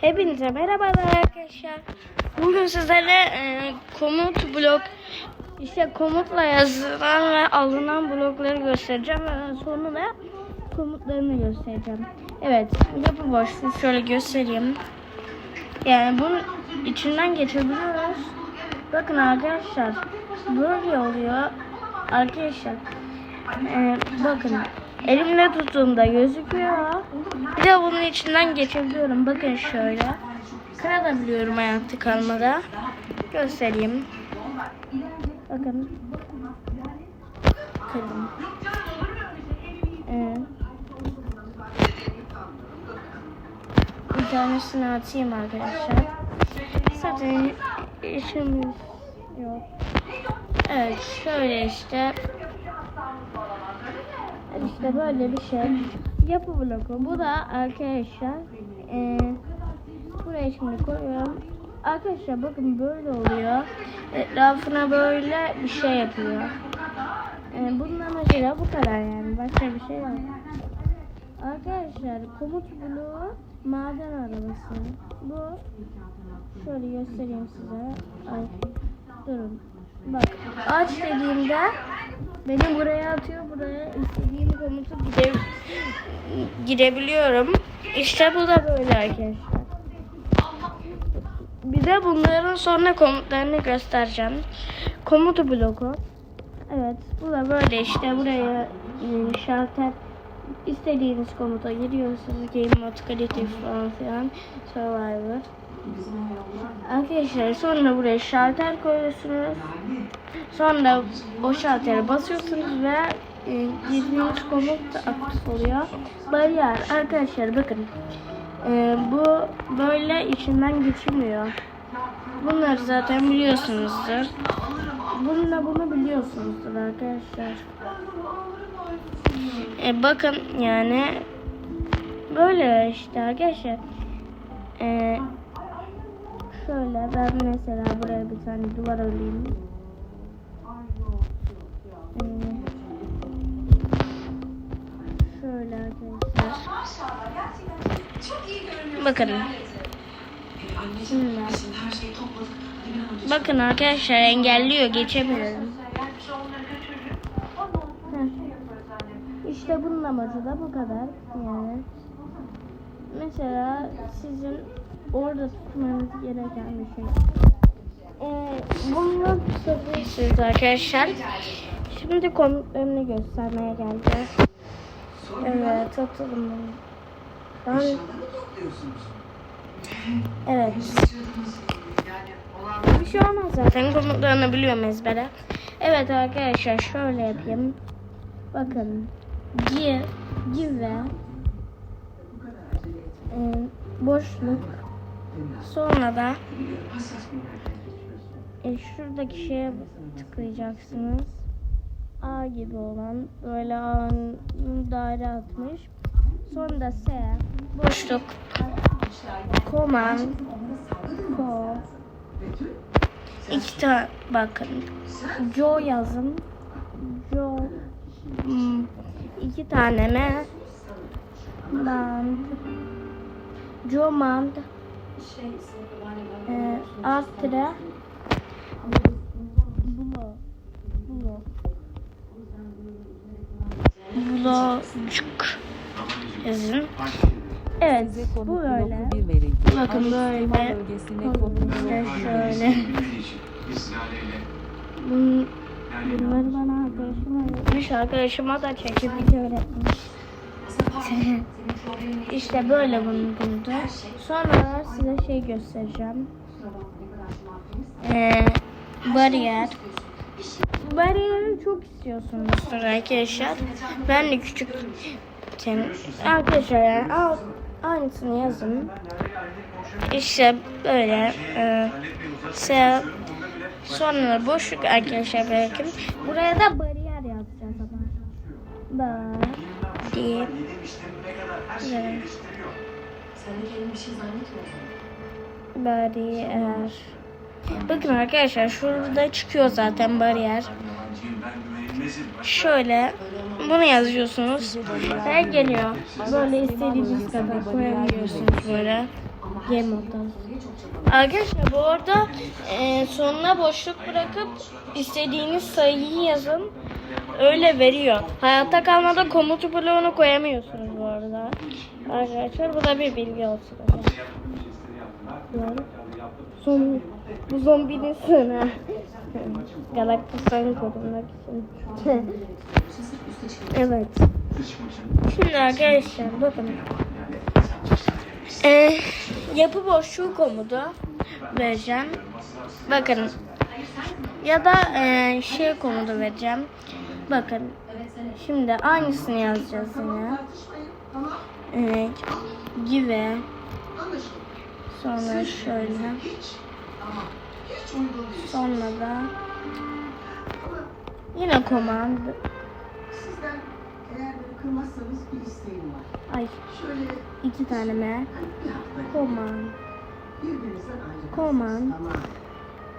Hepinize merhabalar arkadaşlar. Bugün sizlere e, komut blok işte komutla yazılan ve alınan blokları göstereceğim ve sonra da komutlarını göstereceğim. Evet, yapı boşluğu şöyle göstereyim. Yani bunun içinden geçebiliyoruz. Bakın arkadaşlar, böyle oluyor. Arkadaşlar, e, bakın elimle tuttuğumda gözüküyor. Bir de bunun içinden geçebiliyorum. Bakın şöyle. Kırabiliyorum ayakta kalmada. Göstereyim. Bakın. Kırdım. Evet. Bir tanesini atayım arkadaşlar. Zaten işimiz yok. Evet şöyle işte. İşte böyle bir şey. Yapı bloku. Bu da arkadaşlar. eee buraya şimdi koyuyorum. Arkadaşlar bakın böyle oluyor. Etrafına böyle bir şey yapıyor. Ee, bunun amacıyla bu kadar yani. Başka bir şey yok. Arkadaşlar komut bloğu maden arabası. Bu şöyle göstereyim size. Ay durun. Bak aç dediğimde beni buraya atıyor. Buraya istediğim komutu gide gidebiliyorum. İşte bu da böyle arkadaşlar. Bir de bunların sonra komutlarını göstereceğim. Komutu bloku. Evet bu da böyle işte buraya e, şalter istediğiniz komuta giriyorsunuz. Game mode, creative falan filan. Survivor. Arkadaşlar sonra buraya şalter koyuyorsunuz. Sonra o şaltere basıyorsunuz ve e, girdiğiniz komut da aktif oluyor. Bariyer arkadaşlar bakın. E, bu böyle içinden geçilmiyor. Bunları zaten biliyorsunuzdur. Bununla bunu biliyorsunuzdur arkadaşlar. E, bakın yani böyle işte arkadaşlar. E, şöyle ben mesela buraya bir tane duvar alayım. E, şöyle arkadaşlar. Bakın. Şimdi. Bakın arkadaşlar engelliyor geçemiyorum. İşte bunun amacı da bu kadar. Yani mesela sizin orada tutmanız gereken bir şey. Ee, bunu tutabilirsiniz arkadaşlar. Şimdi komutlarını göstermeye geleceğiz. Evet atalım bunu. Ben... Evet. Bir şey olmaz zaten komutlarını biliyorum ezbere. Evet arkadaşlar şöyle yapayım. Bakın. Give, give e, boşluk sonra da e, şuradaki şeye tıklayacaksınız. A gibi olan böyle A'nın daire atmış. Sonra da S boşluk command co iki tane bakın Jo yazın. Jo hmm, iki tane me. Band. Jomand e, Astra Bulo Bulo Bulocuk yazın. Evet bu böyle. Bakın böyle. İşte şöyle. Bun, bunları bana arkadaşım öğretmiş. Arkadaşıma da çekip öğretmiş. işte böyle bunu buldu. Sonra size şey göstereceğim. Ee, bariyer. Bariyeri çok istiyorsunuzdur arkadaşlar. Ben de küçükken arkadaşlar yani al, aynısını yazın. İşte böyle e, sonra boşluk arkadaşlar bırakın. Buraya da bariyer yazacağız ama. Bariyer. Bariyer. Bakın arkadaşlar şurada çıkıyor zaten bariyer. Şöyle bunu yazıyorsunuz ve geliyor. Böyle istediğiniz kadar koyabiliyorsunuz böyle. Game. Arkadaşlar bu arada e, sonuna boşluk bırakıp istediğiniz sayıyı yazın. Öyle veriyor. Hayatta kalmada komut bloğunu koyamıyorsunuz bu arada. Arkadaşlar bu da bir bilgi olsun. Zombi, bu zombinin sığınağı. Galaktus'tan korunmak için. evet. Şimdi arkadaşlar bakın. Ee, yapı boşluğu komutu vereceğim. Bakın. Ya da e, şey komutu vereceğim. Bakın. Şimdi aynısını yazacağız yine. Ee, give sonra şöyle. Sonra da yine command Sizden eğer böyle kırmazsanız bir isteğim var. ay. Şöyle iki tane m bir hafta command birbirinizden ayrı. Ama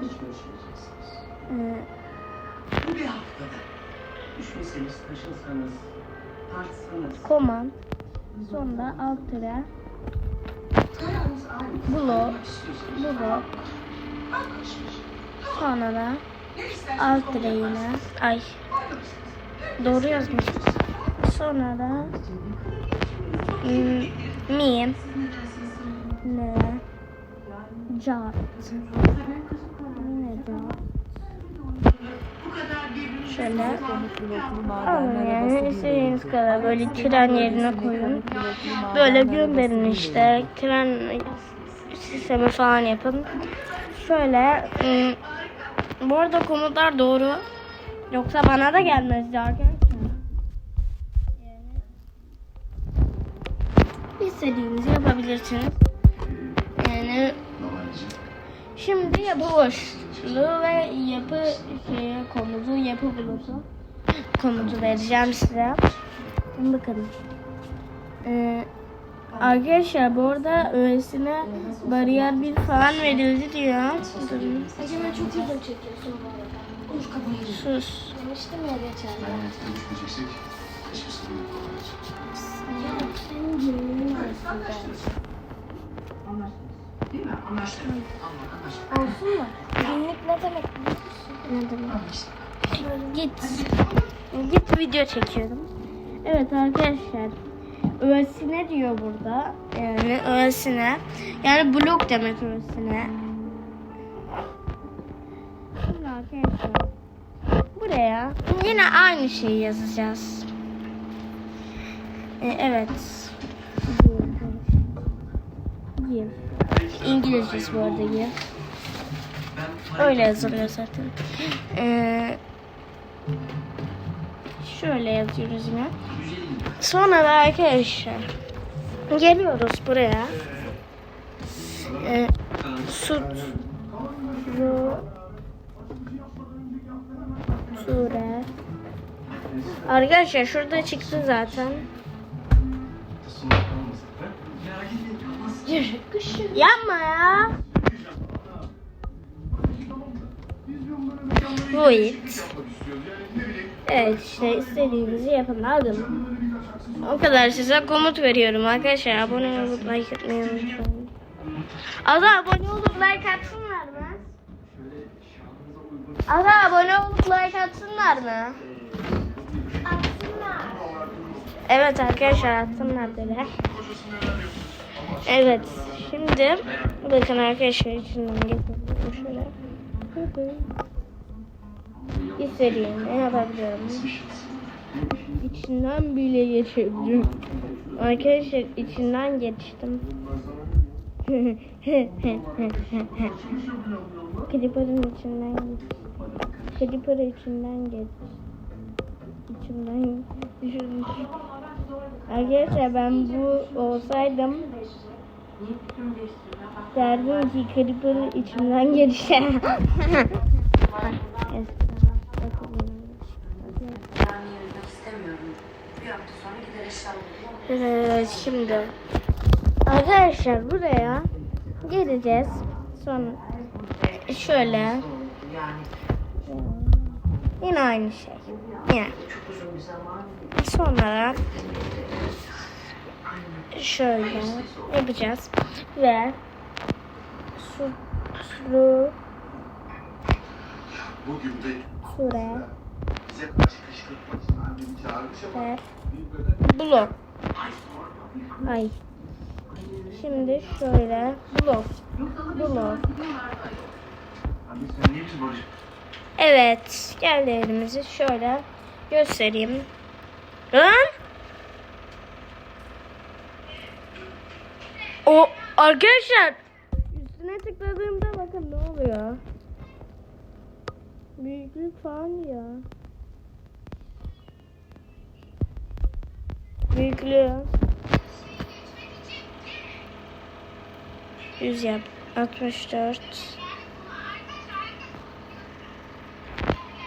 hiç görüşmeyeceksiniz. e, Bu bir haftada düşmeseniz, taşınsanız, tartışsanız. command sonra alt aynı. Blok. Blok sonra da alt tire yine ay doğru yazmış sonra da mi ne cat ne cat şöyle. Alın yani istediğiniz kadar böyle tren yerine koyun. Böyle gönderin işte tren sistemi falan yapın. Şöyle ım, bu arada komutlar doğru. Yoksa bana da gelmezdi arkadaşlar. İstediğinizi yapabilirsiniz. Yani Şimdi yapı boşluğu ve yapı şeyi komutu, yapı bulutu komutu vereceğim size. Bakın. Ee, arkadaşlar bu arada öylesine bariyer bir falan verildi diyor. Durun. Acaba çok video çekiyorsun bu arada. Sus. Demiştim ya geçen de. Ya senin. Değil mi? Anlaştık. Anlaştık. Olsun mu? Günlük ne demek? Ne demek? Git. Git video çekiyorum. Evet arkadaşlar. Öylesine diyor burada. Yani öylesine. Yani blok demek öylesine. Şimdi arkadaşlar. Buraya yine aynı şeyi yazacağız. Ee, evet. Give. İngilizcesi bu arada give. Öyle yazılıyor zaten. Ee, şöyle yazıyoruz yine. Sonra da arkadaşlar geliyoruz buraya. Ee, sut sure Arkadaşlar şurada çıktı zaten. Yapma ya. Void. Evet işte istediğinizi yapın aldım. O kadar size komut veriyorum arkadaşlar. Abone olup like etmeyi unutmayın. Ada abone olup like atsınlar mı? Ada abone olup like atsınlar mı? Aslında. Evet arkadaşlar atsınlar dedi. Evet şimdi bakın arkadaşlar içinden getirdim şöyle. İstediğimi yapabiliyorum. İçinden bile geçebilirim. Arkadaşlar içinden geçtim. Clipper'ın içinden geç. Clipper içinden geç. İçimden düşürmüş. Arkadaşlar ben bu olsaydım derdim ki Creeper içimden bulurum. Evet şimdi arkadaşlar buraya geleceğiz. Sonra şöyle yine aynı şey. Zaman. Sonra Aynı şöyle yapacağız ve su, su Bugün de sure bize karşı kışkırtmak için annemi çağırmış ama blok. Ay. Şimdi şöyle blok. Blok. Anne sen niye bizi barış? Evet. Geldi elimizi şöyle göstereyim. Lan! O arkadaşlar üstüne tıkladığımda bakın ne oluyor. Büyüklük falan ya. Büyüklüğü. 100 yap. 64.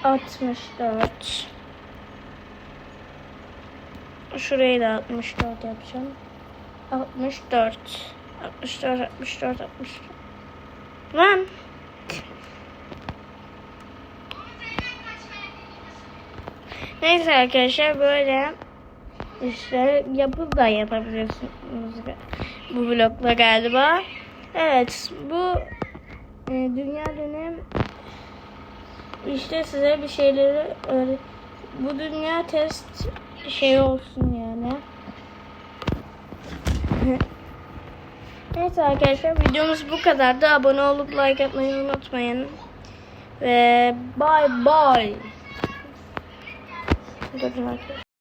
64. Şurayı da 64 yapacağım. 64. 64, 64, 64. Lan. Neyse arkadaşlar böyle işte yapı da yapabiliyorsunuz bu blokla galiba. Evet bu e, dünya dönem işte size bir şeyleri öğret. Bu dünya test şey olsun yani. Neyse arkadaşlar videomuz bu kadardı. Abone olup like atmayı unutmayın. Ve bye bye. Görüşürüz arkadaşlar.